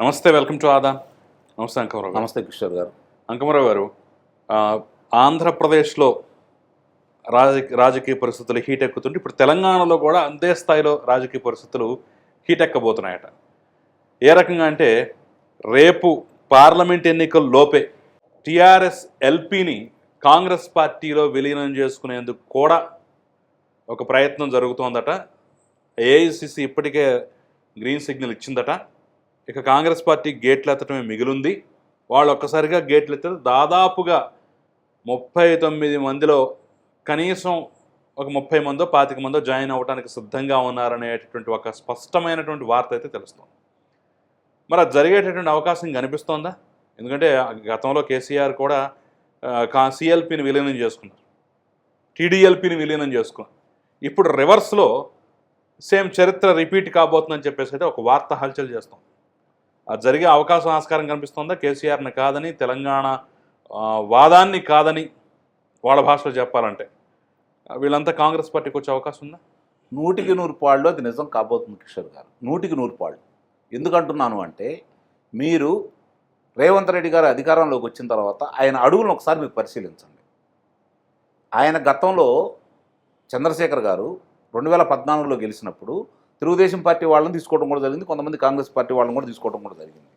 నమస్తే welcome to Aadan నమస్తే అంకమరావు నమస్తే కిషోర్ గారు. అంకమరావు గారు ఆంధ్రప్రదేశ్లో రాజ రాజకీయ పరిస్థితులు హీట్ ఎక్కుతుంటే ఇప్పుడు తెలంగాణలో కూడా అంతే స్థాయిలో రాజకీయ పరిస్థితులు హీట్ ఎక్కబోతున్నాయట. ఏ రకంగా అంటే రేపు పార్లమెంట్ ఎన్నికల లోపే టిఆర్ఎస్ ఎల్పిని కాంగ్రెస్ పార్టీలో విలీనం చేసుకునేందుకు కూడా ఒక ప్రయత్నం జరుగుతోందట. ఏఐసిసి ఇప్పటికే గ్రీన్ సిగ్నల్ ఇచ్చిందట. ఇక కాంగ్రెస్ పార్టీ గేట్లు ఎత్తడమే మిగిలింది. వాళ్ళు ఒక్కసారిగా గేట్లు ఎత్తారు. దాదాపుగా ముప్పై తొమ్మిది మందిలో కనీసం ఒక ముప్పై మందో పాతిక మందో జాయిన్ అవ్వడానికి సిద్ధంగా ఉన్నారనేటటువంటి ఒక స్పష్టమైనటువంటి వార్త అయితే తెలుస్తుంది. మరి అది జరిగేటటువంటి అవకాశం కనిపిస్తోందా? ఎందుకంటే గతంలో కేసీఆర్ కూడా సిఎల్పిని విలీనం చేసుకున్నారు. టీడీఎల్పిని విలీనం చేసుకున్నారు. ఇప్పుడు రివర్స్లో సేమ్ చరిత్ర రిపీట్ కాబోతుందని చెప్పేసి అయితే ఒక వార్త హల్చల్ చేస్తాం జరిగే అవకాశం ఆస్కారం కనిపిస్తుందా? కేసీఆర్ని కాదని తెలంగాణ వాదాన్ని కాదని వాళ్ళ భాషలో చెప్పాలంటే. వీళ్ళంతా కాంగ్రెస్ పార్టీకి వచ్చే అవకాశం ఉందా? నూటికి నూరు పాళ్ళు అది నిజం కాబోతుంది కిషోర్ గారు. నూటికి నూరు పాళ్ళు. ఎందుకంటున్నాను అంటే మీరు రేవంత్ రెడ్డి గారు అధికారంలోకి వచ్చిన తర్వాత ఆయన అడుగులను ఒకసారి మీకు పరిశీలించండి. ఆయన గతంలో చంద్రశేఖర్ గారు రెండు వేల పద్నాలుగులో గెలిచినప్పుడు తెలుగుదేశం పార్టీ వాళ్ళని తీసుకోవడం కూడా జరిగింది. కొంతమంది కాంగ్రెస్ పార్టీ వాళ్ళని కూడా తీసుకోవడం కూడా జరిగింది.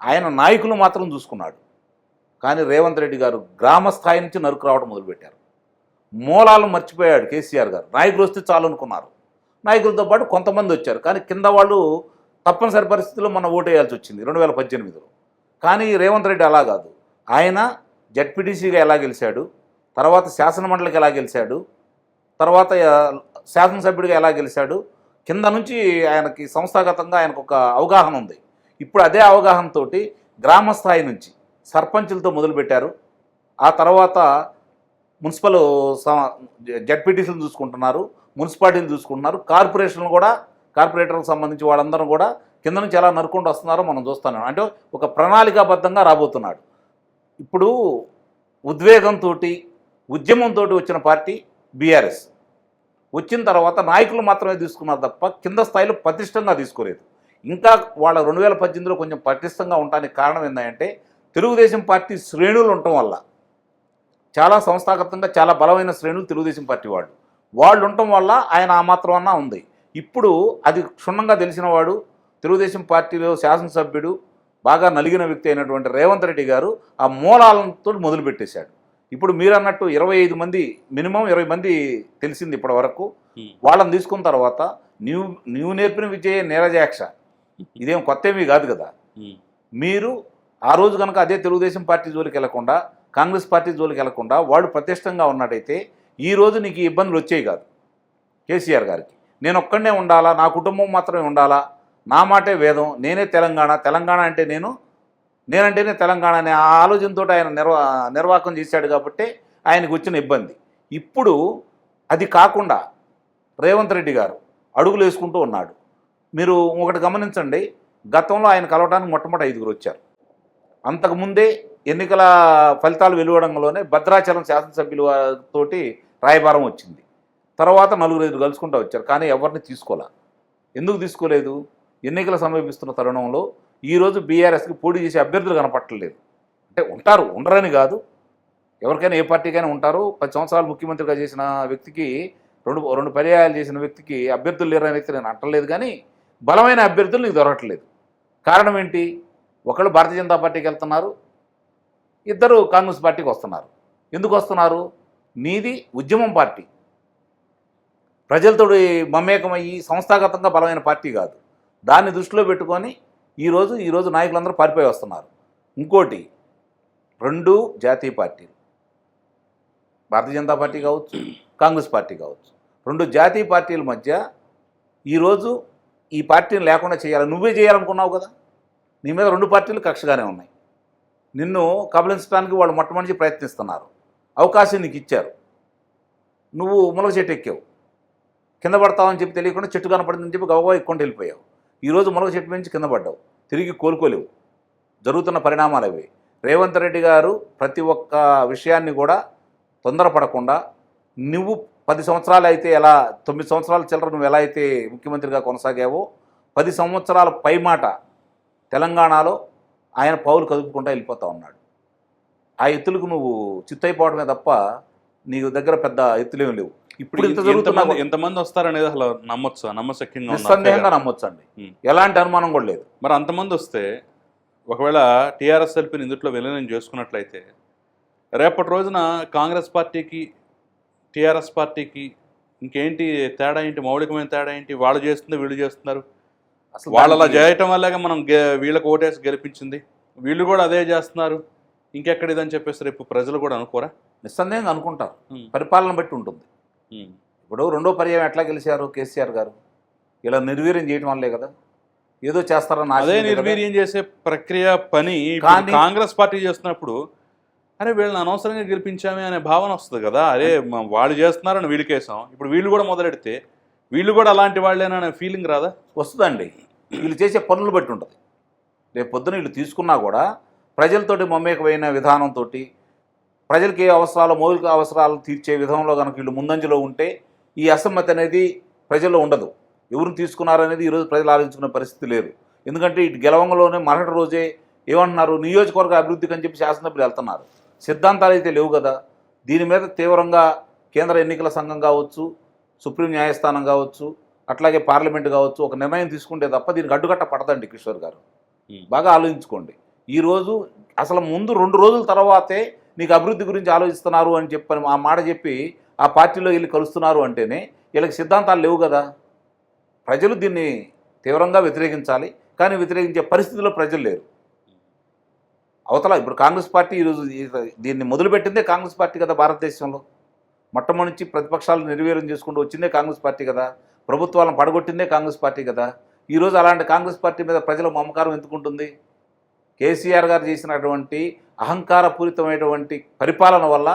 ఆయన నాయకులు మాత్రం చూసుకున్నాడు. కానీ రేవంత్ రెడ్డి గారు గ్రామ స్థాయి నుంచి నరుకు రావడం మొదలుపెట్టారు. మూలాలను మర్చిపోయాడు కేసీఆర్ గారు. నాయకులు వస్తే చాలు అనుకున్నారు. నాయకులతో పాటు కొంతమంది వచ్చారు. కానీ కింద వాళ్ళు తప్పనిసరి పరిస్థితుల్లో మనం ఓటేయాల్సి వచ్చింది రెండు వేల పద్దెనిమిదిలో. కానీ రేవంత్ రెడ్డి అలా కాదు. ఆయన జడ్పీటీసీగా ఎలా గెలిచాడు? తర్వాత శాసనమండలికి ఎలా గెలిచాడు? తర్వాత శాసనసభ్యుడిగా ఎలా గెలిచాడు? కింద నుంచి ఆయనకి సంస్థాగతంగా ఆయనకు ఒక అవగాహన ఉంది. ఇప్పుడు అదే అవగాహనతోటి గ్రామ స్థాయి నుంచి సర్పంచులతో మొదలుపెట్టారు ఆ తర్వాత మున్సిపల్ జడ్పీటీసీలు చూసుకుంటున్నారు మున్సిపాలిటీలు చూసుకుంటున్నారు. కార్పొరేషన్లు కూడా కార్పొరేటర్లకు సంబంధించి వాళ్ళందరూ కూడా కింద నుంచి ఎలా నరుకుంటూ వస్తున్నారో మనం చూస్తున్నాం అంటే ఒక ప్రణాళికాబద్ధంగా రాబోతున్నాడు. ఇప్పుడు ఉద్వేగంతో ఉద్యమంతో వచ్చిన పార్టీ బీఆర్ఎస్. వచ్చిన తర్వాత నాయకులు మాత్రమే తీసుకున్నారు తప్ప కింద స్థాయిలో పటిష్టంగా తీసుకోలేదు. ఇంకా వాళ్ళ రెండు వేల పద్దెనిమిదిలో కొంచెం పటిష్టంగా ఉండడానికి కారణం ఏంటంటే తెలుగుదేశం పార్టీ శ్రేణులు ఉండటం వల్ల చాలా సంస్థాగతంగా చాలా బలమైన శ్రేణులు తెలుగుదేశం పార్టీ వాళ్ళు. వాళ్ళు ఉండటం వల్ల ఆయన ఆ మాత్రం అన్నా ఉంది. ఇప్పుడు అది క్షుణ్ణంగా తెలిసిన వాడు తెలుగుదేశం పార్టీలో శాసనసభ్యుడు బాగా నలిగిన వ్యక్తి అయినటువంటి రేవంత్ రెడ్డి గారు ఆ మూలాలతో మొదలుపెట్టేశాడు. ఇప్పుడు మీరు అన్నట్టు ఇరవై ఐదు మంది మినిమం ఇరవై మంది తెలిసింది ఇప్పటి వరకు. వాళ్ళని తీసుకున్న తర్వాత నీవు నీవు నేర్పిన విజయ నీరజాక్ష ఇదేం కొత్త ఏమీ కాదు కదా. మీరు ఆ రోజు కనుక అదే తెలుగుదేశం పార్టీ జోలికి వెళ్ళకుండా కాంగ్రెస్ పార్టీ జోలికి వెళ్ళకుండా వాళ్ళు ప్రతిష్టంగా ఉన్నట్టయితే ఈ రోజు నీకు ఈ ఇబ్బందులు వచ్చేవి కాదు. కేసీఆర్ గారికి. నేను ఒక్కడనే ఉండాలా? నా కుటుంబం మాత్రమే ఉండాలా? నా మాటే వేదం. నేనే తెలంగాణ. తెలంగాణ అంటే నేను నేనంటేనే తెలంగాణ అనే ఆలోచనతో ఆయన నిర్వా నిర్వాహకం చేశాడు కాబట్టి ఆయనకు వచ్చిన ఇబ్బంది. ఇప్పుడు అది కాకుండా రేవంత్ రెడ్డి గారు అడుగులు వేసుకుంటూ ఉన్నాడు. మీరు ఒకటి గమనించండి గతంలో ఆయన కలవడానికి మొట్టమొదటి ఐదుగురు వచ్చారు. అంతకుముందే ఎన్నికల ఫలితాలు వెలువడంలోనే భద్రాచలం శాసనసభ్యులతోటి రాయబారం వచ్చింది. తర్వాత నలుగురు ఐదు కలుసుకుంటూ వచ్చారు కానీ ఎవరిని తీసుకోలే? ఎందుకు తీసుకోలేదు? ఎన్నికలు సమీపిస్తున్న తరుణంలో ఈరోజు బీఆర్ఎస్కి పోటీ చేసే అభ్యర్థులు కనపట్టలేదు అంటే ఉంటారు ఉండరని కాదు. ఎవరికైనా ఏ పార్టీకైనా ఉంటారు. పది సంవత్సరాలు ముఖ్యమంత్రిగా చేసిన వ్యక్తికి రెండు రెండు పర్యాయాలు చేసిన వ్యక్తికి అభ్యర్థులు లేరని అయితే నేను అంటలేదు కానీ బలమైన అభ్యర్థులు నీకు దొరకట్లేదు. కారణం ఏంటి? ఒకళ్ళు భారతీయ జనతా పార్టీకి వెళ్తున్నారు. ఇద్దరు కాంగ్రెస్ పార్టీకి వస్తున్నారు. ఎందుకు వస్తున్నారు? నీది ఉద్యమం పార్టీ. ప్రజలతో మమేకమయ్యి సంస్థాగతంగా బలమైన పార్టీ కాదు. దాన్ని దృష్టిలో పెట్టుకొని ఈరోజు ఈరోజు నాయకులందరూ పారిపోయి వస్తున్నారు. ఇంకోటి రెండు జాతీయ పార్టీలు. భారతీయ జనతా పార్టీ కావచ్చు కాంగ్రెస్ పార్టీ కావచ్చు. రెండు జాతీయ పార్టీల మధ్య ఈరోజు ఈ పార్టీని లేకుండా చేయాలి. నువ్వే చేయాలనుకున్నావు కదా? నీ మీద రెండు పార్టీలు కక్షగానే ఉన్నాయి. నిన్ను కబలించడానికి వాళ్ళు మొట్టమొదటి ప్రయత్నిస్తున్నారు. అవకాశం నీకు ఇచ్చారు. నువ్వు ములగ చెట్టు ఎక్కావు. కింద పడతావని చెప్పి తెలియకుండా చెట్టు కనపడిందని చెప్పి గవగా ఎక్కువ వెళ్ళిపోయావు. ఈరోజు ములగ చెట్టు నుంచి కింద పడ్డావు. తిరిగి కోలుకోలేవు. జరుగుతున్న పరిణామాలు అవి రేవంత్ రెడ్డి గారు ప్రతి ఒక్క విషయాన్ని కూడా తొందరపడకుండా నువ్వు పది సంవత్సరాలు అయితే ఎలా తొమ్మిది సంవత్సరాల చిల్లర నువ్వు ఎలా అయితే ముఖ్యమంత్రిగా కొనసాగావో పది సంవత్సరాల పైమాట తెలంగాణలో ఆయన పౌలు కదుపుకుంటా వెళ్ళిపోతా ఉన్నాడు. ఆ ఎత్తులకు నువ్వు చిత్తైపోవడమే తప్ప నీ దగ్గర పెద్ద ఎత్తులేం లేవు. ఇప్పుడు ఇంత జరుగుతున్నా ఎంతమంది వస్తారనేది అసలు నమ్మొచ్చు? నమ్మశక్యంగా? నిస్సందేహంగా నమ్మొచ్చండి. ఉం. ఎలాంటి అనుమానం కూడా లేదు. మరి అంతమంది వస్తే ఒకవేళ టీఆర్ఎస్ ఎల్పీని ఇందుట్లో విలీనం చేసుకున్నట్లయితే రేపటి రోజున కాంగ్రెస్ పార్టీకి టీఆర్ఎస్ పార్టీకి ఇంకేంటి తేడా ఏంటి? మౌలికమైన తేడా ఏంటి? వాళ్ళు చేస్తుంది వీళ్ళు చేస్తున్నారు? అసలు వాళ్ళు అలా చేయటం వల్లగా మనం వీళ్ళకి ఓటేసి గెలిపించింది. వీళ్ళు కూడా అదే చేస్తున్నారు. ఇంకెక్కడ ఇదని చెప్పేసి రేపు ప్రజలు కూడా అనుకోరా? నిస్సందేహంగా అనుకుంటారు. పరిపాలన బట్టి ఉంటుంది. ఇప్పుడు రెండో పర్యాయం ఎట్లా గెలిచారు? కేసీఆర్ గారు? ఇలా నిర్వీర్యం చేయటం వల్లే కదా. ఏదో చేస్తారని అదే. నిర్వీర్యం చేసే ప్రక్రియ పని కాంగ్రెస్ పార్టీ చేస్తున్నప్పుడు అరే వీళ్ళని అనవసరంగా గెలిపించామే అనే భావన వస్తుంది కదా. అరే వాళ్ళు చేస్తున్నారని వీళ్ళకేసాం. ఇప్పుడు వీళ్ళు కూడా మొదలెడితే వీళ్ళు కూడా అలాంటి వాళ్ళేనా అనే ఫీలింగ్ రాదా? వస్తుందండి. వీళ్ళు చేసే పనులు బట్టి ఉంటుంది. రేపు పొద్దున వీళ్ళు తీసుకున్నా కూడా ప్రజలతోటి మమేకమైన విధానంతో ప్రజలకి ఏ అవసరాలు మౌలిక అవసరాలు తీర్చే విధంలో కనుక వీళ్ళు ముందంజలో ఉంటే ఈ అసమ్మతి అనేది ప్రజల్లో ఉండదు. ఎవరిని తీసుకున్నారనేది ఈరోజు ప్రజలు ఆలోచించుకునే పరిస్థితి లేదు. ఎందుకంటే ఇటు గెలవంగలోనే మరటి రోజే ఏమంటున్నారు నియోజకవర్గ అభివృద్ధికి అని చెప్పి శాసనసభ్యులు వెళ్తున్నారు. సిద్ధాంతాలు అయితే లేవు కదా. దీని మీద తీవ్రంగా కేంద్ర ఎన్నికల సంఘం కావచ్చు సుప్రీం న్యాయస్థానం కావచ్చు అట్లాగే పార్లమెంట్ కావచ్చు ఒక నిర్ణయం తీసుకుంటే తప్ప దీనికి అడ్డుకట్ట పడదండి కిషోర్ గారు. బాగా ఆలోచించుకోండి. ఈరోజు అసలు ముందు రెండు రోజుల తర్వాతే నీకు అభివృద్ధి గురించి ఆలోచిస్తున్నారు అని చెప్పని ఆ మాట చెప్పి ఆ పార్టీలో వెళ్ళి కలుస్తున్నారు అంటేనే వీళ్ళకి సిద్ధాంతాలు లేవు కదా. ప్రజలు దీన్ని తీవ్రంగా వ్యతిరేకించాలి. కానీ వ్యతిరేకించే పరిస్థితిలో ప్రజలు లేరు. అవతల ఇప్పుడు కాంగ్రెస్ పార్టీ ఈరోజు దీన్ని మొదలుపెట్టిందే కాంగ్రెస్ పార్టీ కదా భారతదేశంలో. మొట్టమొదటి ప్రతిపక్షాలు నిర్వీర్యం చేసుకుంటూ వచ్చిందే కాంగ్రెస్ పార్టీ కదా. ప్రభుత్వాలను పడగొట్టిందే కాంగ్రెస్ పార్టీ కదా. ఈరోజు అలాంటి కాంగ్రెస్ పార్టీ మీద ప్రజల మమకారం ఎందుకుంటుంది? కేసీఆర్ గారు చేసినటువంటి అహంకారపూరితమైనటువంటి పరిపాలన వల్ల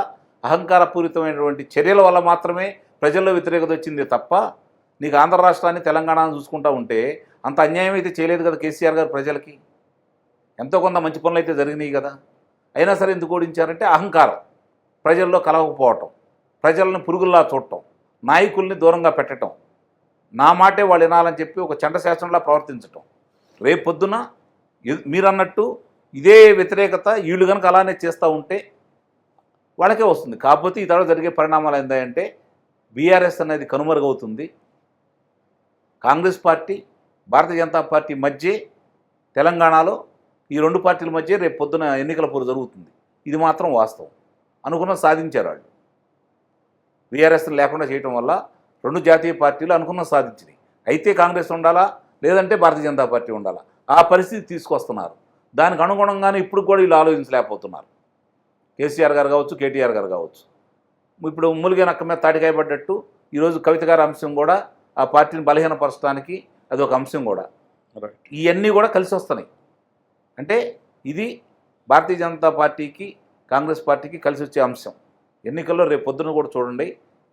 అహంకారపూరితమైనటువంటి చర్యల వల్ల మాత్రమే ప్రజల్లో వ్యతిరేకత వచ్చింది తప్ప నీకు ఆంధ్ర రాష్ట్రాన్ని తెలంగాణను చూసుకుంటా ఉంటే అంత అన్యాయం అయితే చేయలేదు కదా కేసీఆర్ గారు ప్రజలకి. ఎంతో కొంత మంచి పనులు అయితే జరిగినాయి కదా. అయినా సరే ఎందుకు ఓడించారంటే అహంకారం. ప్రజల్లో కలవకపోవటం ప్రజలను పురుగుల్లా చూడటం నాయకుల్ని దూరంగా పెట్టడం నా మాటే వాళ్ళు వినాలని చెప్పి ఒక చండశాసనంలా ప్రవర్తించటం. రేపు పొద్దున మీరన్నట్టు ఇదే వ్యతిరేకత వీళ్ళు కనుక అలానే చేస్తూ ఉంటే వాళ్ళకే వస్తుంది. కాకపోతే ఈ తర్వాత జరిగే పరిణామాలు ఏంటంటే బీఆర్ఎస్ అనేది కనుమరుగవుతుంది. కాంగ్రెస్ పార్టీ భారతీయ జనతా పార్టీ మధ్య తెలంగాణలో ఈ రెండు పార్టీల మధ్య రేపు పొద్దున ఎన్నికల పోరు జరుగుతుంది. ఇది మాత్రం వాస్తవం. అనుకున్న సాధించారు వాళ్ళు. బీఆర్ఎస్ని లేకుండా చేయటం వల్ల రెండు జాతీయ పార్టీలు అనుకున్న సాధించినాయి. అయితే కాంగ్రెస్ ఉండాలా? లేదంటే భారతీయ జనతా పార్టీ ఉండాలా? ఆ పరిస్థితి తీసుకొస్తున్నారు. దానికి అనుగుణంగానే ఇప్పుడు కూడా వీళ్ళు ఆలోచించలేకపోతున్నారు. కేసీఆర్ గారు కావచ్చు కేటీఆర్ గారు కావచ్చు. ఇప్పుడు మూలిగే నక్క మీద తాటికాయ పడ్డట్టు ఈరోజు కవిత గారి అంశం కూడా ఆ పార్టీని బలహీనపరచడానికి అది ఒక అంశం కూడా. ఇవన్నీ కూడా కలిసి వస్తున్నాయి. అంటే ఇది భారతీయ జనతా పార్టీకి కాంగ్రెస్ పార్టీకి కలిసి వచ్చే అంశం. ఎన్నికల్లో రేపు పొద్దున కూడా చూడండి.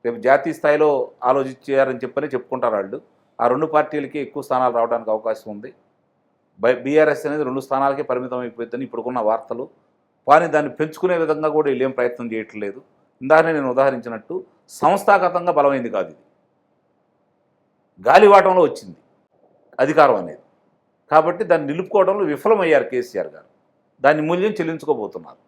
రేపు జాతీయ స్థాయిలో ఆలోచించారని చెప్పని చెప్పుకుంటారు వాళ్ళు. ఆ రెండు పార్టీలకి ఎక్కువ స్థానాలు రావడానికి అవకాశం ఉంది. బీఆర్ఎస్ అనేది రెండు స్థానాలకే పరిమితం అయిపోతుందని ఇప్పుడుకున్న వార్తలు. కానీ దాన్ని పెంచుకునే విధంగా కూడా వీళ్ళు ఏం ప్రయత్నం చేయట్లేదు. ఇందాకనే నేను ఉదాహరించినట్టు సంస్థాగతంగా బలమైంది కాదు ఇది. గాలివాటంలో వచ్చింది అధికారం అనేది. కాబట్టి దాన్ని నిలుపుకోవడంలో విఫలమయ్యారు కేసీఆర్ గారు. దాన్ని మూల్యం చెల్లించుకోబోతున్నారు.